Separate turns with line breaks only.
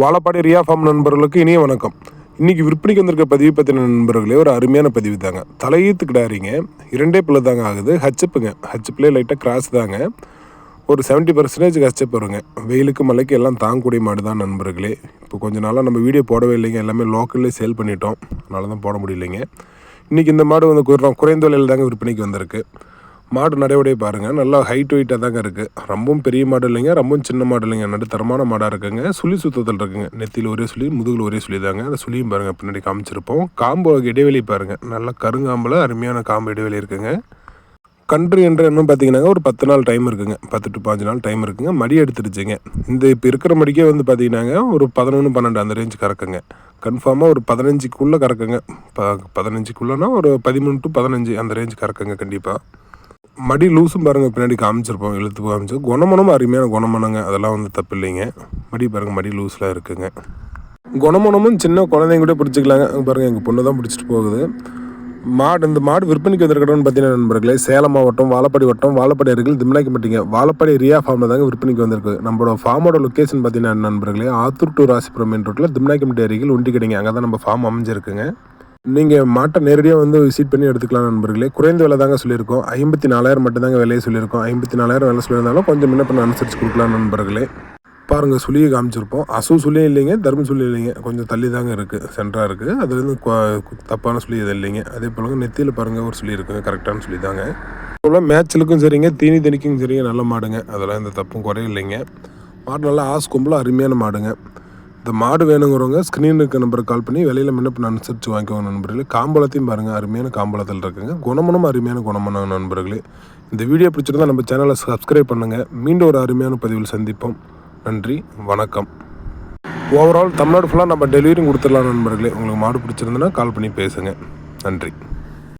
Vazhapadi Riya form நண்பர்களுக்கு இனிய வணக்கம். இன்றைக்கி விற்பனைக்கு வந்திருக்க பதிவு பற்றின நண்பர்களே ஒரு அருமையான பதிவு தாங்க. தலையீத்து கிடாரிங்க இரண்டே பிள்ளை தாங்க ஆகுது. ஹச்சப்புங்க ஹச்சப்லேயே லைட்டாக கிராஸ் தாங்க. ஒரு செவன்ட்டி பர்சன்டேஜ் ஹச்சப் வருங்க. வெயிலுக்கு மழைக்கு எல்லாம் தாங்கக்கூடிய மாடு தான் நண்பர்களே. இப்போ கொஞ்ச நாளாக நம்ம வீடியோ போடவே இல்லைங்க. எல்லாமே லோக்கல்லே சேல் பண்ணிட்டோம். அதனால தான் போட முடியலைங்க. இன்றைக்கி இந்த மாடு வந்து குறைந்த விலையில் தாங்க விற்பனைக்கு வந்திருக்கு. மாடு நடைமுறை பாருங்கள் நல்லா ஹைட் வெயிட்டாக தாங்க இருக்குது ரொம்பவும் பெரிய மாடு இல்லைங்க ரொம்பவும் சின்ன மாடு இல்லைங்க. நடுத்தரமான மாடாக இருக்குங்க. சுழி சுத்தத்தில் இருக்குங்க. நெத்தியில் ஒரே சுழி முதுகில் ஒரே சுழி தாங்க. அந்த சுழியும் பாருங்கள் பின்னாடி காமிச்சிருப்போம். காம்போ இடைவெளி பாருங்கள் நல்லா கருங்காம்பில் அருமையான காம்பு இடைவெளி இருக்குங்க. கன்று என்ற இன்னும் பார்த்தீங்கன்னா ஒரு பத்து நாள் டைம் இருக்குங்க. பத்து டு பாஞ்சு நாள் டைம் இருக்குங்க. மடி எடுத்துருச்சுங்க இந்த இப்போ இருக்கிற மடிக்கே வந்து பார்த்தீங்கன்னாங்க ஒரு பதினொன்று பன்னெண்டு அந்த ரேஞ்ச் கறக்குங்க. கன்ஃபார்மாக ஒரு பதினஞ்சுக்குள்ளே கறக்குங்க. ப பதினஞ்சுக்குள்ளேனா ஒரு பதிமூணு டு பதினஞ்சு அந்த ரேஞ்ச் கறக்குங்க கண்டிப்பாக மடி லூஸும் பாருங்கள் பின்னாடி காமிச்சிருப்போம் எழுத்து காமிச்சு. குணமனமும் அருமையான குணமனங்க அதெல்லாம் வந்து தப்பு இல்லைங்க மடி பாருங்கள் மடி லூஸில் இருக்குங்க. குணமனமும் சின்ன குழந்தைங்க கூட பிடிச்சிக்கலாங்க. பாருங்கள் எங்கள் பொண்ணு தான் பிடிச்சிட்டு போகுது. மாடு இந்த மாடு விற்பனைக்கு வந்திருக்கணும்னு பார்த்தீங்கன்னா நண்பர்களே சேலம் மாவட்டம் வாழப்பாடி வட்டம் வாழப்பாடி அருகில் திம்னாக்கிப்பட்டிங்க வாழப்பாடி ரியா ஃபார்மில் தாங்க விற்பனைக்கு வந்திருக்கு. நம்மளோட ஃபார்மோட லொக்கேஷன் பார்த்தீங்கன்னா நண்பர்களே ஆத்தூர் டு ராசிபுரம் மெயின் ரோட்டில் திம்னாக்கிப்பட்டி அருகில் ஒண்டி கிடைங்க அங்கே தான் நம்ம ஃபார்ம் அமைஞ்சிருக்குங்க. நீங்கள் மாட்டை நேரடியாக வந்து விசிட் பண்ணி எடுத்துக்கலாம் நண்பர்களே. குறைந்த விலை தாங்க சொல்லியிருக்கோம். ஐம்பத்தி நாலாயிரம் மட்டும்தாங்க விலையை சொல்லியிருக்கோம். ஐம்பத்தி நாலாயிரம் விலை சொல்லியிருந்தாலும் கொஞ்சம் என்ன பண்ண அனுசரித்து கொடுக்கலாம் நண்பர்களே. பாருங்கள் சுழியை காமிச்சிருப்போம். அசு சுழியும் இல்லைங்க தர்ம சுழி இல்லைங்க. கொஞ்சம் தள்ளி தாங்க இருக்குது சென்டராக இருக்குது அதுலேருந்து கொ- தப்பான சுழி எதுவும் இல்லைங்க. அதே போலங்க நெத்தியில் பாருங்கள் ஒரு சுழி இருக்குங்க கரெக்டான சுழி தாங்க. போல் மேட்சலுக்கும் சரிங்க தீனி தனிக்கும் சரிங்க நல்ல மாடுங்க. அதெல்லாம் எந்த தப்பும் குறையும் இல்லைங்க. மாடு நல்லா ஆஸ் கும்பலாக அருமையான மாடுங்க. இந்த மாடு வேணுங்கிறவங்க ஸ்க்ரீனுக்கு நம்பருக்கு கால் பண்ணி விலையில முன்ன பண்ண அனுசரித்து வாங்கிக்கோங்க நண்பர்களே. காம்பளத்தையும் பாருங்கள் அருமையான காம்பளத்தில் இருக்குங்க. குணமனும் அருமையான குணமனம் நண்பர்களே. இந்த வீடியோ பிடிச்சிருந்தா நம்ம சேனலை சப்ஸ்கிரைப் பண்ணுங்கள் மீண்டும் ஒரு அருமையான பதிவில் சந்திப்போம். நன்றி வணக்கம். ஓவரால் தமிழ்நாடு ஃபுல்லாக நம்ம டெலிவரியும் கொடுத்துடலாம் நண்பர்களே. உங்களுக்கு மாடு பிடிச்சிருந்தனா கால் பண்ணி பேசுங்க. நன்றி.